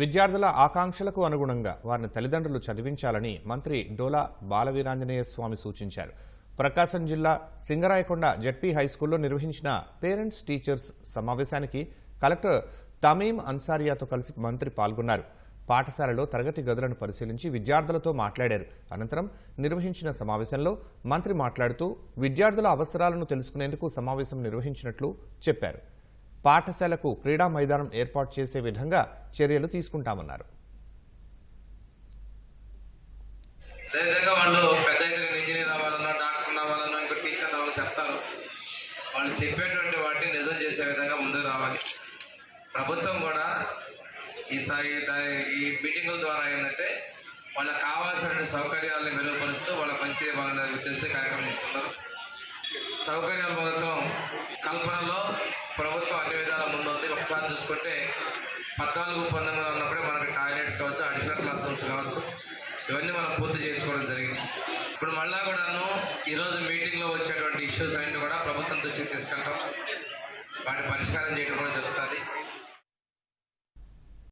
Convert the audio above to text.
విద్యార్థుల ఆకాంక్షలకు అనుగుణంగా వారిని తల్లిదండ్రులు చదివించాలని మంత్రి డోలా బాలవీరాంజనేయ స్వామి సూచించారు. ప్రకాశం జిల్లా సింగరాయకొండ జడ్పీ హైస్కూల్లో నిర్వహించిన పేరెంట్స్ టీచర్స్ సమావేశానికి కలెక్టర్ తమీం అన్సారియాతో కలిసి మంత్రి పాల్గొన్నారు. పాఠశాలలో తరగతి గదులను పరిశీలించి విద్యార్థులతో మాట్లాడారు. అనంతరం నిర్వహించిన సమావేశంలో మంత్రి మాట్లాడుతూ విద్యార్థుల అవసరాలను తెలుసుకునేందుకు సమావేశం నిర్వహించినట్లు చెప్పారు. పాఠశాలకు క్రీడా మైదానం ఏర్పాటు చేసే విధంగా చర్యలు తీసుకుంటామన్నారు. అదేవిధంగా వాళ్ళు పెద్ద ఎదురు ఇంజనీర్ అవ్వాలన్నా డాక్టర్ అవ్వాలన్నా ఇంకో టీచర్ అవ్వాలని చెప్తారు. వాళ్ళు చెప్పేటువంటి వాటిని నిజం చేసే విధంగా ముందుకు రావాలి. ప్రభుత్వం కూడా ఈ స్థాయి ఈ మీటింగుల ద్వారా ఏంటంటే వాళ్ళకి కావాల్సిన సౌకర్యాలను మెరుగుపరుస్తూ వాళ్ళ మంచి వాళ్ళని ఉద్దేశిత కార్యక్రమం తీసుకుంటారు. సౌకర్యాలు మొత్తం కల్పనలో ప్రభుత్వం ఒకసారి చూసుకుంటే పద్నాలుగు పంతొమ్మిది ఉన్నప్పుడే మనకి టాయిలెట్స్ కావచ్చు అడిషనల్ క్లాస్ రూమ్స్ కావచ్చు ఇవన్నీ మనం పూర్తి చేసుకోవడం జరిగింది. ఇప్పుడు మళ్ళా కూడాను ఈరోజు మీటింగ్లో వచ్చేటువంటి ఇష్యూస్ అన్నీ కూడా ప్రభుత్వం దృష్టికి తీసుకెళ్ళటం వాటి పరిష్కారం చేయడం కూడా జరుగుతూ